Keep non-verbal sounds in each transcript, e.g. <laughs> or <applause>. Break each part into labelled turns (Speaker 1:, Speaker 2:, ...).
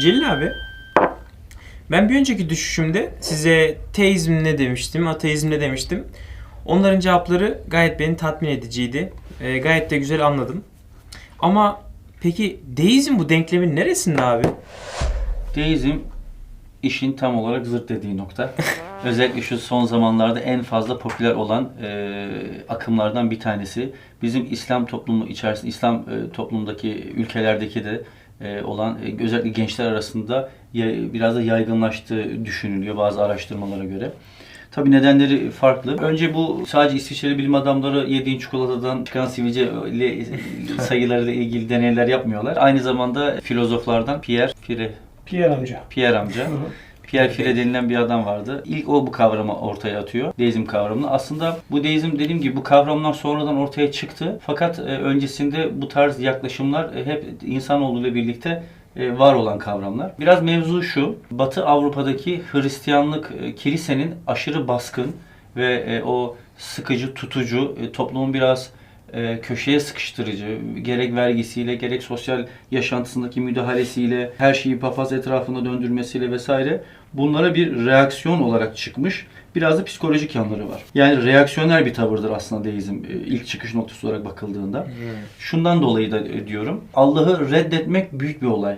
Speaker 1: Celil abi, ben bir önceki düşüşümde size teizm ne demiştim, ateizm ne demiştim. Onların cevapları gayet beni tatmin ediciydi. Ee, gayet de güzel anladım. Ama peki deizm bu denklemin neresinde abi?
Speaker 2: Deizm işin tam olarak zırt dediği nokta. <laughs> Özellikle şu son zamanlarda en fazla popüler olan e, akımlardan bir tanesi. Bizim İslam toplumu içerisinde, İslam e, toplumdaki ülkelerdeki de e, olan e, özellikle gençler arasında biraz da yaygınlaştığı düşünülüyor bazı araştırmalara göre. Tabii nedenleri farklı. Önce bu sadece İsviçreli bilim adamları yediğin çikolatadan çıkan sivilce <laughs> sayılarıyla ilgili deneyler yapmıyorlar. Aynı zamanda filozoflardan Pierre Fire
Speaker 3: Pierre amca.
Speaker 2: Pierre amca. Pierre Fire denilen bir adam vardı. İlk o bu kavramı ortaya atıyor. Deizm kavramını. Aslında bu deizm dediğim gibi bu kavramlar sonradan ortaya çıktı. Fakat e, öncesinde bu tarz yaklaşımlar e, hep insanoğluyla birlikte e, var olan kavramlar. Biraz mevzu şu. Batı Avrupa'daki Hristiyanlık kilisenin aşırı baskın ve o sıkıcı, tutucu, toplumun biraz köşeye sıkıştırıcı, gerek vergisiyle, gerek sosyal yaşantısındaki müdahalesiyle, her şeyi papaz etrafında döndürmesiyle vesaire bunlara bir reaksiyon olarak çıkmış. Biraz da psikolojik yanları var. Yani reaksiyonel bir tavırdır aslında deizm e, ilk çıkış noktası olarak bakıldığında. Şundan dolayı da e, diyorum. Allah'ı reddetmek büyük bir olay.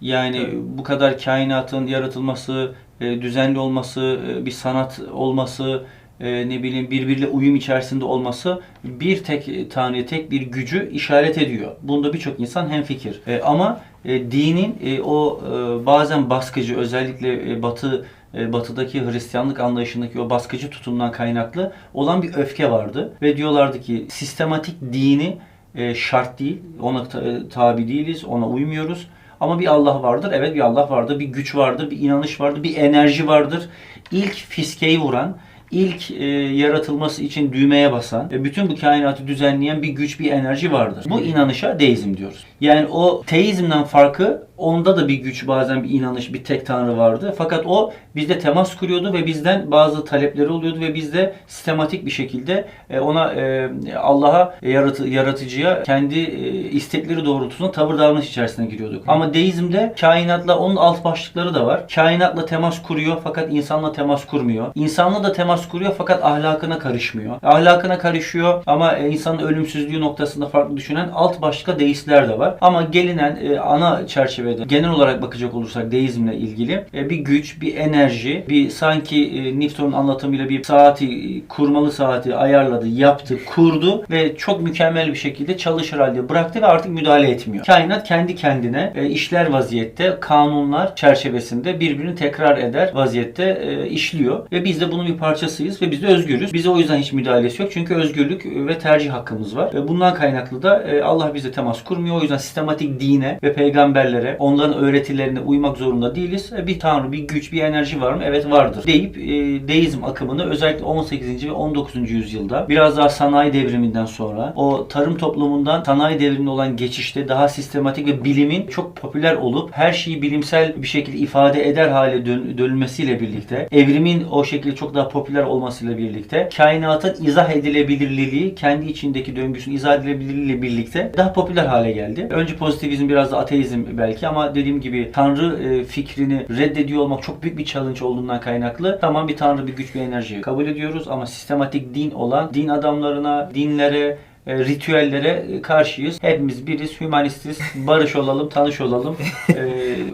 Speaker 2: Yani
Speaker 1: Evet.
Speaker 2: bu kadar kainatın yaratılması, e, düzenli olması, bir sanat olması, ne bileyim birbiriyle uyum içerisinde olması bir tek tane tek bir gücü işaret ediyor. Bunda birçok insan hemfikir. Ama e, dinin e, o e, bazen baskıcı özellikle e, batı e, batıdaki Hristiyanlık anlayışındaki o baskıcı tutumdan kaynaklı olan bir öfke vardı ve diyorlardı ki sistematik dini e, şart değil, ona ta- e, tabi değiliz, ona uymuyoruz. Ama bir Allah vardır. Evet bir Allah vardır. Bir güç vardır. Bir inanış vardır. Bir enerji vardır. İlk fiskeyi vuran, ilk e, yaratılması için düğmeye basan ve bütün bu kainatı düzenleyen bir güç, bir enerji vardır. Bu inanışa deizm diyoruz. Yani o teizmden farkı onda da bir güç, bazen bir inanış, bir tek tanrı vardı. Fakat o bizde temas kuruyordu ve bizden bazı talepleri oluyordu ve biz de sistematik bir şekilde e, ona e, Allah'a e, yaratı, yaratıcıya kendi istekleri doğrultusunda tavır davranış içerisine giriyorduk. Ama deizmde kainatla onun alt başlıkları da var. Kainatla temas kuruyor fakat insanla temas kurmuyor. İnsanla da temas kuruyor fakat ahlakına karışmıyor. Ahlakına karışıyor ama insanın ölümsüzlüğü noktasında farklı düşünen alt başlıkta deistler de var. Ama gelinen ana çerçevede genel olarak bakacak olursak deizmle ilgili e, bir güç, bir enerji, bir sanki e, Newton'un anlatımıyla bir saati, e, kurmalı saati ayarladı, yaptı, kurdu ve çok mükemmel bir şekilde çalışır halde bıraktı ve artık müdahale etmiyor. Kainat kendi kendine işler vaziyette, kanunlar çerçevesinde birbirini tekrar eder vaziyette işliyor ve biz de bunun bir parçasıyız ve biz de özgürüz. Bize o yüzden hiç müdahalesi yok çünkü özgürlük ve tercih hakkımız var. Bundan kaynaklı da Allah bize temas kurmuyor. O yüzden sistematik dine ve peygamberlere, onların öğretilerine uymak zorunda değiliz. E, Bir tanrı, bir güç, bir enerji var mı? Evet vardır. Deyip e, deizm akımını özellikle 18. ve 19. yüzyılda biraz daha sanayi devriminden sonra o tarım toplumundan sanayi devrimine olan geçişte daha sistematik ve bilimin çok popüler olup her şeyi bilimsel bir şekilde ifade eder hale dön- dönülmesiyle birlikte evrimin o şekilde çok daha popüler olmasıyla birlikte kainatın izah edilebilirliği kendi içindeki döngüsünün izah edilebilirliğiyle birlikte daha popüler hale geldi. Önce pozitivizm biraz da ateizm belki ama dediğim gibi tanrı e, fikrini reddediyor olmak çok büyük bir challenge olduğundan kaynaklı. Tamam bir tanrı bir güç bir enerji kabul ediyoruz ama sistematik din olan din adamlarına, dinlere, ritüellere e, karşıyız. Hepimiz biriz, hümanistiz, barış olalım, tanış olalım, e,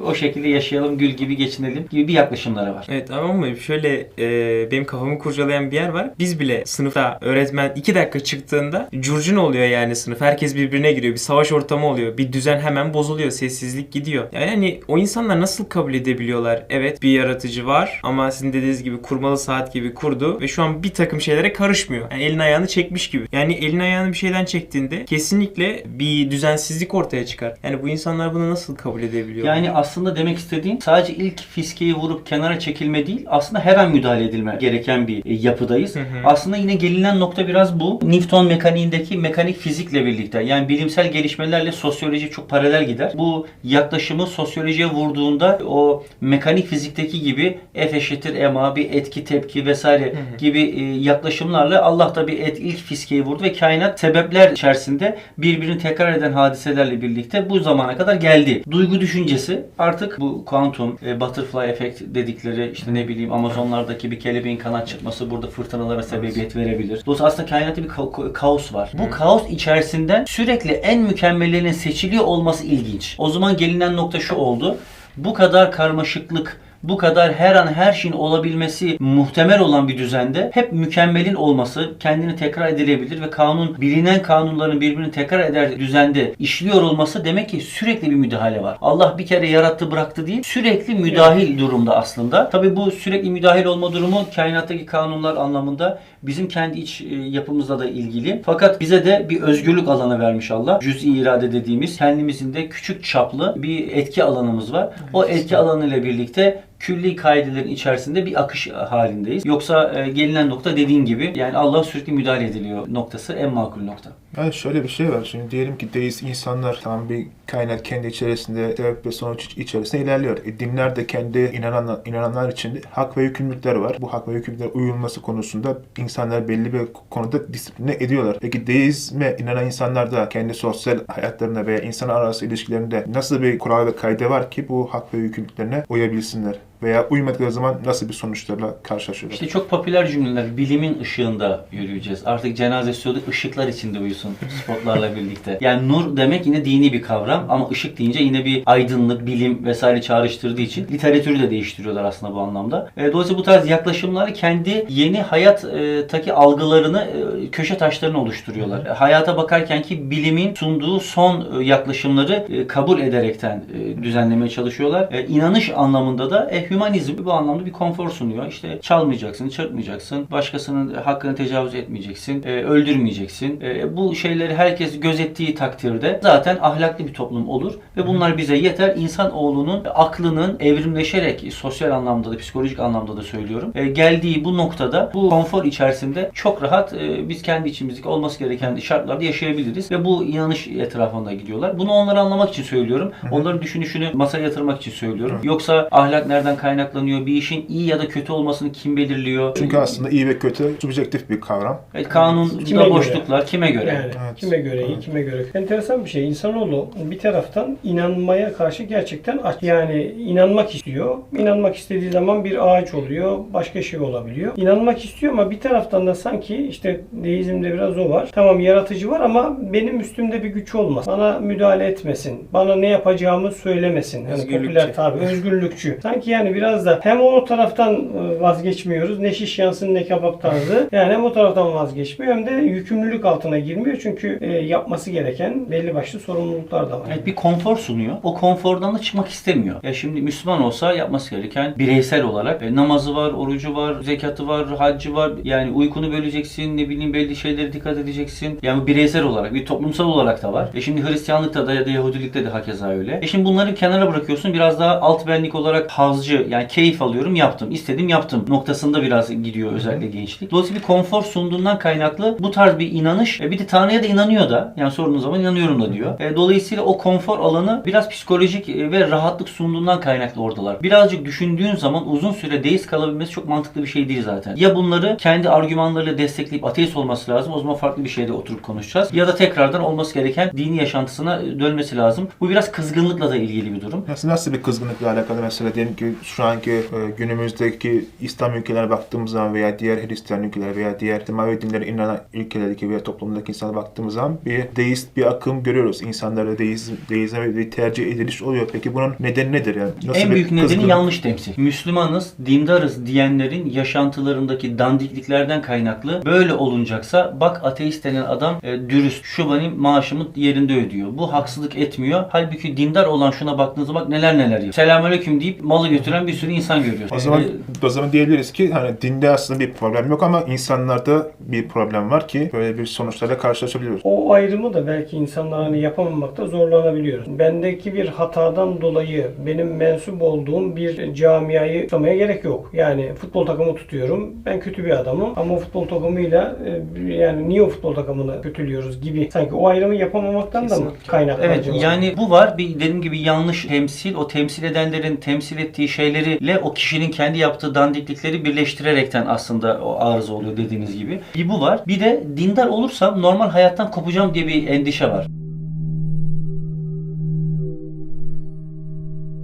Speaker 2: o şekilde yaşayalım, gül gibi geçinelim gibi bir yaklaşımları var.
Speaker 1: Evet ama şöyle e, benim kafamı kurcalayan bir yer var. Biz bile sınıfta öğretmen 2 dakika çıktığında curcun oluyor yani sınıf. Herkes birbirine giriyor. Bir savaş ortamı oluyor. Bir düzen hemen bozuluyor. Sessizlik gidiyor. Yani o insanlar nasıl kabul edebiliyorlar? Evet bir yaratıcı var ama sizin dediğiniz gibi kurmalı saat gibi kurdu ve şu an bir takım şeylere karışmıyor. Yani elini ayağını çekmiş gibi. Yani elini ayağını bir şeyden çektiğinde kesinlikle bir düzensizlik ortaya çıkar. Yani bu insanlar bunu nasıl kabul edebiliyor?
Speaker 2: Yani aslında demek istediğim sadece ilk fiskeyi vurup kenara çekilme değil, aslında her an müdahale edilme gereken bir e, yapıdayız.
Speaker 1: Hı hı.
Speaker 2: Aslında yine gelinen nokta biraz bu. Newton mekaniğindeki mekanik fizikle birlikte yani bilimsel gelişmelerle sosyoloji çok paralel gider. Bu yaklaşımı sosyolojiye vurduğunda o mekanik fizikteki gibi F eşittir ma bir etki tepki vesaire
Speaker 1: hı.
Speaker 2: gibi e, yaklaşımlarla Allah da bir et ilk fiskeyi vurdu ve kainat sebepler içerisinde birbirini tekrar eden hadiselerle birlikte bu zamana kadar geldi. Duygu düşüncesi artık bu kuantum, e, butterfly efekt dedikleri işte ne bileyim Amazonlardaki bir kelebeğin kanat çıkması burada fırtınalara sebebiyet verebilir. Dolayısıyla aslında kainatta bir ka- kaos var. Bu kaos içerisinden sürekli en mükemmellerinin seçiliyor olması ilginç. O zaman gelinen nokta şu oldu. Bu kadar karmaşıklık, bu kadar her an her şeyin olabilmesi muhtemel olan bir düzende hep mükemmelin olması, kendini tekrar edilebilir ve kanun, bilinen kanunların birbirini tekrar eder düzende işliyor olması demek ki sürekli bir müdahale var. Allah bir kere yarattı bıraktı değil, sürekli müdahil durumda aslında. Tabi bu sürekli müdahil olma durumu kainattaki kanunlar anlamında bizim kendi iç e, yapımızla da ilgili. Fakat bize de bir özgürlük alanı vermiş Allah. Cüz'i irade dediğimiz kendimizin de küçük çaplı bir etki alanımız var. O etki alanıyla birlikte külli kaidelerin içerisinde bir akış halindeyiz. Yoksa e, gelinen nokta dediğin gibi yani Allah sürekli müdahale ediliyor noktası en makul nokta.
Speaker 3: Yani şöyle bir şey var. Şimdi diyelim ki deist insanlar tam bir kaynak kendi içerisinde sebep ve sonuç içerisinde ilerliyor. E, dinler de kendi inanan, inananlar için hak ve yükümlülükler var. Bu hak ve yükümlülükler uyulması konusunda insanlar belli bir konuda disipline ediyorlar. Peki deizme inanan insanlar da kendi sosyal hayatlarında veya insan arası ilişkilerinde nasıl bir kural ve kaide var ki bu hak ve yükümlülüklerine uyabilsinler? Veya uymadıkları zaman nasıl bir sonuçlarla karşılaşıyorlar?
Speaker 2: İşte çok popüler cümleler bilimin ışığında yürüyeceğiz. Artık cenaze stüdyoda ışıklar içinde uyusun spotlarla birlikte. Yani nur demek yine dini bir kavram ama ışık deyince yine bir aydınlık, bilim vesaire çağrıştırdığı için literatürü de değiştiriyorlar aslında bu anlamda. E, dolayısıyla bu tarz yaklaşımları kendi yeni hayattaki algılarını e, köşe taşlarını oluşturuyorlar. E, Hayata bakarken ki bilimin sunduğu son e, yaklaşımları e, kabul ederekten e, düzenlemeye çalışıyorlar. E, inanış anlamında da e, hümanizm bu anlamda bir konfor sunuyor. İşte çalmayacaksın, çırpmayacaksın, başkasının hakkını tecavüz etmeyeceksin, e, öldürmeyeceksin. E, bu şeyleri herkes gözettiği takdirde zaten ahlaklı bir toplum olur ve bunlar bize yeter. İnsanoğlunun aklının evrimleşerek sosyal anlamda da psikolojik anlamda da söylüyorum. e, geldiği bu noktada bu konfor içerisinde çok rahat e, biz kendi içimizdeki olması gereken şartlarda yaşayabiliriz ve bu inanış etrafında gidiyorlar. Bunu onları anlamak için söylüyorum. Onların düşünüşünü masaya yatırmak için söylüyorum. Yoksa ahlak nereden kaynaklanıyor? Bir işin iyi ya da kötü olmasını kim belirliyor?
Speaker 3: Çünkü aslında iyi ve kötü subjektif bir kavram.
Speaker 2: Evet, kanunda
Speaker 4: Kime göre?
Speaker 2: boşluklar kime göre?
Speaker 4: Yani
Speaker 3: Evet.
Speaker 4: kime göre iyi, kime göre. Enteresan bir şey. İnsanoğlu bir taraftan inanmaya karşı gerçekten aç. Yani inanmak istiyor. İnanmak istediği zaman bir ağaç oluyor, başka şey olabiliyor. İnanmak istiyor ama bir taraftan da sanki işte deizmde biraz o var. Tamam yaratıcı var ama benim üstümde bir güç olmaz. Bana müdahale etmesin. Bana ne yapacağımı söylemesin. Yani popüler tabi özgürlükçü. Sanki yani biraz da hem o taraftan e, vazgeçmiyoruz. Ne şiş yansın ne kebap tarzı. Yani hem o taraftan vazgeçmiyor hem de yükümlülük altına girmiyor. Çünkü e, yapması gereken belli başlı sorumluluklar da var.
Speaker 2: Evet bir konfor sunuyor. O konfordan da çıkmak istemiyor. Ya şimdi Müslüman olsa yapması gereken bireysel olarak e, namazı var, orucu var, zekatı var, haccı var. Yani uykunu böleceksin, ne bileyim belli şeylere dikkat edeceksin. Yani bireysel olarak, bir toplumsal olarak da var. E şimdi Hristiyanlıkta da ya da Yahudilikte de hakeza öyle. E şimdi bunları kenara bırakıyorsun. Biraz daha alt benlik olarak hazcı, yani keyif alıyorum, yaptım. istedim yaptım noktasında biraz gidiyor özellikle gençlik. Dolayısıyla bir konfor sunduğundan kaynaklı bu tarz bir inanış. E bir de Tanrı'ya da inanıyor da. Yani sorduğun zaman inanıyorum da diyor. E, dolayısıyla o konfor alanı biraz psikolojik e, ve rahatlık sunduğundan kaynaklı oradalar. Birazcık düşündüğün zaman uzun süre deist kalabilmesi çok mantıklı bir şey değil zaten. Ya bunları kendi argümanlarıyla destekleyip ateist olması lazım. O zaman farklı bir şeyde oturup konuşacağız. Ya da tekrardan olması gereken dini yaşantısına dönmesi lazım. Bu biraz kızgınlıkla da ilgili bir durum.
Speaker 3: Nasıl, nasıl bir kızgınlıkla alakalı mesela diyelim ki şu anki e, günümüzdeki İslam ülkelerine baktığımız zaman veya diğer Hristiyan ülkeler veya diğer semavi dinlere inanan ülkelerdeki veya toplumdaki insanlara baktığımız zaman bir deist bir akım görüyoruz. İnsanlara deizm, deizme bir tercih ediliş oluyor. Peki bunun nedeni nedir yani? Nasıl
Speaker 2: en büyük nedeni yanlış temsil. Müslümanız, dindarız diyenlerin yaşantılarındaki dandikliklerden kaynaklı böyle olunacaksa bak ateist denen adam e, dürüst. Şu benim maaşımı yerinde ödüyor. Bu haksızlık etmiyor. Halbuki dindar olan şuna baktığınız zaman bak neler neler yapıyor. Selamünaleyküm deyip malı götüren bir sürü insan görüyoruz.
Speaker 3: O zaman,
Speaker 2: E,
Speaker 3: o zaman diyebiliriz ki hani dinde aslında bir problem yok ama insanlarda bir problem var ki böyle bir sonuçlarla karşılaşabiliyoruz.
Speaker 4: O ayrımı da belki insanlar hani yapamamakta zorlanabiliyoruz. Bendeki bir hatadan dolayı benim mensup olduğum bir camiayı tutamaya gerek yok. Yani futbol takımı tutuyorum. Ben kötü bir adamım ama futbol takımıyla e, yani niye o futbol takımını kötülüyoruz gibi sanki o ayrımı yapamamaktan da mı kaynaklı
Speaker 2: Evet
Speaker 4: acaba?
Speaker 2: yani bu var. Bir dediğim gibi yanlış temsil. O temsil edenlerin temsil ettiği şey şeyleriyle o kişinin kendi yaptığı dandiklikleri birleştirerekten aslında o arıza oluyor dediğiniz gibi. Bir bu var. Bir de dindar olursam normal hayattan kopacağım diye bir endişe var.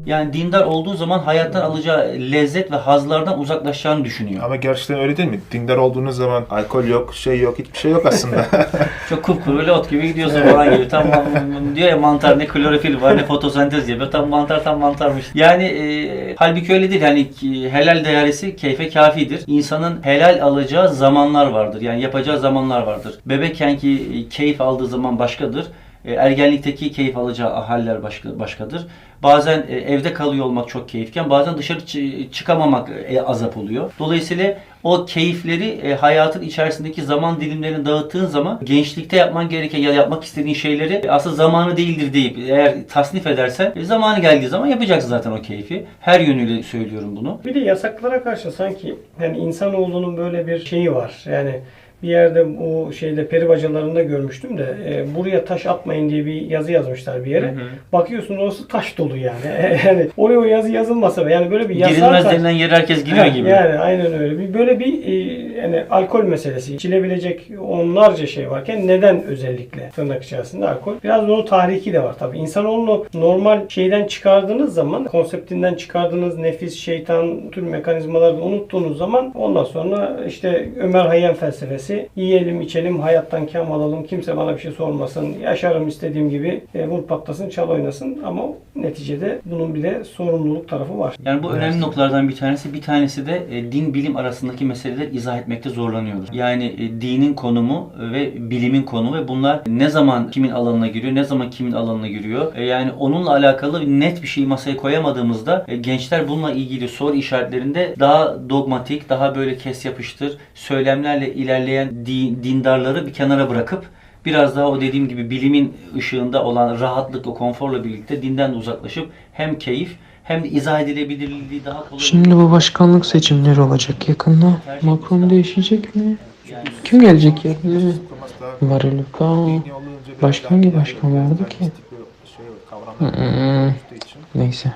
Speaker 2: Yani dindar olduğu zaman hayattan alacağı lezzet ve hazlardan uzaklaşacağını düşünüyor.
Speaker 3: Ama gerçekten öyle değil mi? Dindar olduğunuz zaman alkol yok, şey yok, hiçbir şey yok aslında. <laughs> <laughs>
Speaker 2: Çok kupkuru böyle ot gibi gidiyorsun falan gibi. Tam diyor ya mantar ne klorofil var ne fotosentez yapıyor. Tam mantar tam mantarmış. Yani e, halbuki öyle değil. Hani ki- helal değerlisi keyfe kafidir. İnsanın helal alacağı zamanlar vardır. Yani yapacağı zamanlar vardır. Bebekken ki e, keyif aldığı zaman başkadır. E, ergenlikteki keyif alacağı haller başka, başkadır. Bazen e, evde kalıyor olmak çok keyifken bazen dışarı çı- çıkamamak e, azap oluyor. Dolayısıyla o keyifleri e, hayatın içerisindeki zaman dilimlerini dağıttığın zaman gençlikte yapman gereken ya yapmak istediğin şeyleri e, aslında zamanı değildir deyip eğer tasnif edersen zamanı geldiği zaman yapacaksın zaten o keyfi. Her yönüyle söylüyorum bunu.
Speaker 4: Bir de yasaklara karşı sanki yani insanoğlunun böyle bir şeyi var. Yani bir yerde bu şeyde peri bacalarında görmüştüm de e, buraya taş atmayın diye bir yazı yazmışlar bir yere.
Speaker 1: Hı hı.
Speaker 4: Bakıyorsun orası taş dolu yani. <laughs> yani oraya o yazı yazılmasa yani böyle bir yasağa
Speaker 2: Girilmez
Speaker 4: karşı-
Speaker 2: denilen yere herkes giriyor gibi.
Speaker 4: Yani aynen öyle. Bir böyle bir e, yani alkol meselesi. İçilebilecek onlarca şey varken neden özellikle tırnak içerisinde alkol? Biraz da onun tahriki de var tabii. İnsanoğlunu normal şeyden çıkardığınız zaman, konseptinden çıkardığınız nefis, şeytan, tür mekanizmaları unuttuğunuz zaman ondan sonra işte Ömer Hayyam felsefesi yiyelim, içelim, hayattan kam alalım, kimse bana bir şey sormasın, yaşarım istediğim gibi, e, vur patlasın, çal oynasın ama neticede bunun bir de sorumluluk tarafı var.
Speaker 2: Yani bu önemli noktalardan bir tanesi. Bir tanesi de e, din bilim arasındaki meseleleri izah etmekte zorlanıyoruz. Yani e, dinin konumu ve bilimin konumu ve bunlar ne zaman kimin alanına giriyor, ne zaman kimin alanına giriyor. E, yani onunla alakalı net bir şey masaya koyamadığımızda e, gençler bununla ilgili soru işaretlerinde daha dogmatik, daha böyle kes yapıştır söylemlerle ilerleyen di- dindarları bir kenara bırakıp biraz daha o dediğim gibi bilimin ışığında olan rahatlık, o konforla birlikte dinden de uzaklaşıp hem keyif hem de izah edilebilirliği daha kolay
Speaker 5: Şimdi bu başkanlık seçimleri olacak yakında. Macron değişecek mi? Kim gelecek
Speaker 3: dini olunca biraz
Speaker 5: Başka hangi başkan vardı ki?
Speaker 3: şey
Speaker 5: Hmm. Neyse.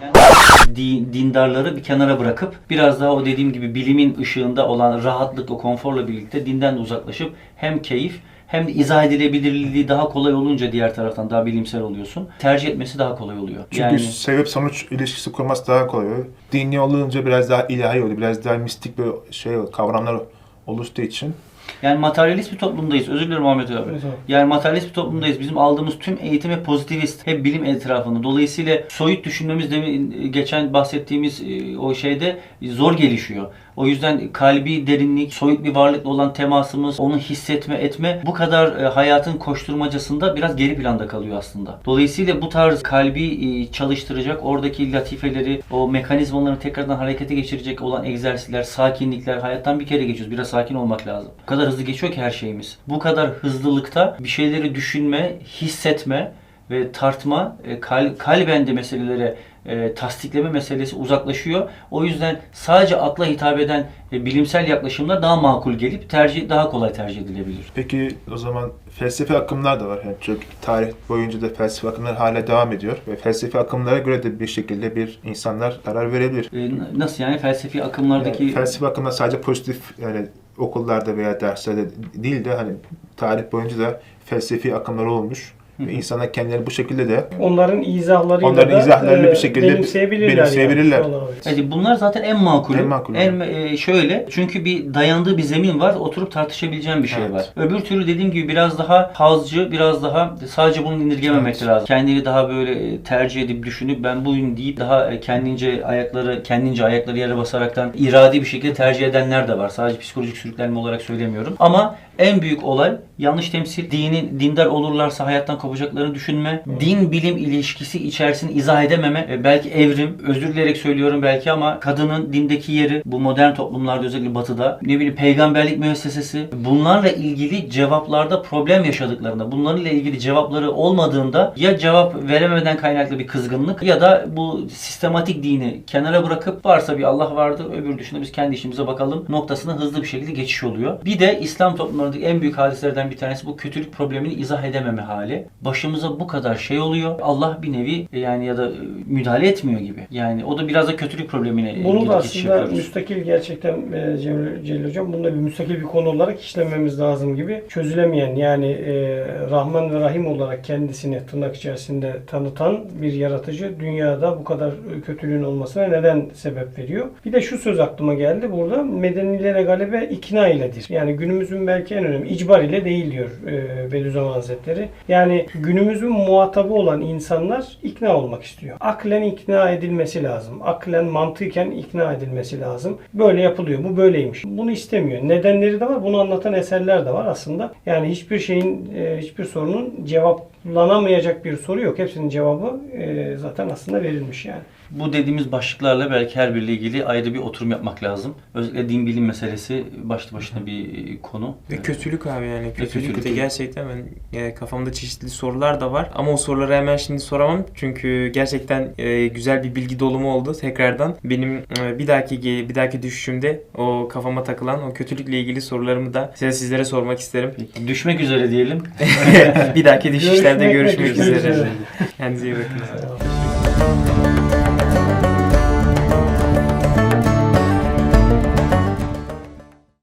Speaker 2: Di- dindarları bir kenara bırakıp biraz daha o dediğim gibi bilimin ışığında olan rahatlık, o konforla birlikte dinden de uzaklaşıp hem keyif hem de izah edilebilirliği daha kolay olunca diğer taraftan daha bilimsel oluyorsun. Tercih etmesi daha kolay oluyor.
Speaker 3: Çünkü
Speaker 2: yani
Speaker 3: sebep sonuç ilişkisi kurması daha kolay oluyor. Dini olunca biraz daha ilahi oluyor. Biraz daha mistik bir şey kavramlar oluştuğu için.
Speaker 2: Yani materyalist bir toplumdayız. Özür dilerim Ahmet abi.
Speaker 4: Evet.
Speaker 2: Yani materyalist bir toplumdayız. Bizim aldığımız tüm eğitim hep pozitivist. Hep bilim etrafında. Dolayısıyla soyut düşünmemiz demin geçen bahsettiğimiz e, o şeyde zor gelişiyor. O yüzden kalbi derinlik, soyut bir varlıkla olan temasımız, onu hissetme, etme bu kadar e, hayatın koşturmacasında biraz geri planda kalıyor aslında. Dolayısıyla bu tarz kalbi e, çalıştıracak, oradaki latifeleri, o mekanizmaları tekrardan harekete geçirecek olan egzersizler, sakinlikler, hayattan bir kere geçiyoruz. Biraz sakin olmak lazım. Bu kadar hızlı geçiyor ki her şeyimiz. Bu kadar hızlılıkta bir şeyleri düşünme, hissetme ve tartma, e, kal, kalben de meselelere e, tasdikleme meselesi uzaklaşıyor. O yüzden sadece akla hitap eden e, bilimsel yaklaşımlar daha makul gelip tercih daha kolay tercih edilebilir.
Speaker 3: Peki o zaman felsefi akımlar da var. Yani çok tarih boyunca da felsefi akımlar hala devam ediyor. Ve felsefi akımlara göre de bir şekilde bir insanlar karar verebilir.
Speaker 2: E, nasıl yani felsefi akımlardaki
Speaker 3: Yani felsefi akımlar sadece pozitif yani okullarda veya derslerde değil de hani tarih boyunca da felsefi akımlar olmuş. Ve insanlar kendileri bu şekilde de
Speaker 4: Onların izahlarıyla
Speaker 3: Onların
Speaker 4: da
Speaker 3: izahlarını
Speaker 4: e,
Speaker 3: bir şekilde
Speaker 4: benimseyebilirler.
Speaker 3: benimseyebilirler.
Speaker 4: Yani.
Speaker 2: Bunlar zaten en makulü.
Speaker 3: En makulü.
Speaker 2: En, e, şöyle çünkü bir dayandığı bir zemin var. Oturup tartışabileceğim bir şey
Speaker 3: Evet.
Speaker 2: var. Öbür türlü dediğim gibi biraz daha hazcı, biraz daha sadece bunu indirgememek
Speaker 3: Evet.
Speaker 2: lazım. Kendini daha böyle e, tercih edip düşünüp ben buyum deyip daha e, kendince ayakları kendince ayakları yere basaraktan iradi bir şekilde tercih edenler de var. Sadece psikolojik sürüklenme olarak söylemiyorum. Ama en büyük olay yanlış temsil, dinin dindar olurlarsa hayattan kopacaklarını düşünme, din bilim ilişkisi içerisini izah edememe, belki evrim, özür dileyerek söylüyorum belki ama kadının dindeki yeri bu modern toplumlarda özellikle batıda ne bileyim peygamberlik müessesesi bunlarla ilgili cevaplarda problem yaşadıklarında bunlarla ilgili cevapları olmadığında ya cevap verememeden kaynaklı bir kızgınlık ya da bu sistematik dini kenara bırakıp varsa bir Allah vardır öbür dışında biz kendi işimize bakalım noktasına hızlı bir şekilde geçiş oluyor. Bir de İslam toplumlarındaki en büyük hadiselerden bir tanesi bu kötülük problemini izah edememe hali. Başımıza bu kadar şey oluyor. Allah bir nevi e, yani ya da e, müdahale etmiyor gibi. Yani o da biraz da kötülük problemine
Speaker 4: Bunu
Speaker 2: gidip
Speaker 4: da aslında
Speaker 2: yapıyoruz.
Speaker 4: müstakil gerçekten e, Celil, Celil Hocam bunu da bir müstakil bir konu olarak işlememiz lazım gibi. Çözülemeyen yani e, Rahman ve Rahim olarak kendisini tırnak içerisinde tanıtan bir yaratıcı dünyada bu kadar kötülüğün olmasına neden sebep veriyor? Bir de şu söz aklıma geldi burada medenilere galebe ikna iledir. Yani günümüzün belki en önemli icbar ile değil diyor e, Bediüzzaman Hazretleri. Yani günümüzün muhatabı olan insanlar ikna olmak istiyor. Aklen ikna edilmesi lazım. Aklen mantıken ikna edilmesi lazım. Böyle yapılıyor. Bu böyleymiş. Bunu istemiyor. Nedenleri de var. Bunu anlatan eserler de var aslında. Yani hiçbir şeyin, e, hiçbir sorunun cevaplanamayacak bir soru yok. Hepsinin cevabı e, zaten aslında verilmiş yani.
Speaker 2: Bu dediğimiz başlıklarla belki her biriyle ilgili ayrı bir oturum yapmak lazım. Özellikle din bilim meselesi başlı başına bir konu.
Speaker 1: Ve kötülük abi yani kötülük,
Speaker 2: kötülük.
Speaker 1: de gerçekten ben e, kafamda çeşitli sorular da var ama o soruları hemen şimdi soramam çünkü gerçekten e, güzel bir bilgi dolumu oldu tekrardan benim e, bir dahaki bir dahaki düşüşümde o kafama takılan o kötülükle ilgili sorularımı da size sizlere sormak isterim.
Speaker 2: Peki, Düşmek üzere diyelim. <laughs>
Speaker 1: bir dahaki düşüşlerde
Speaker 4: Görüşmek
Speaker 1: görüşmek üzere. Kendinize iyi bakın.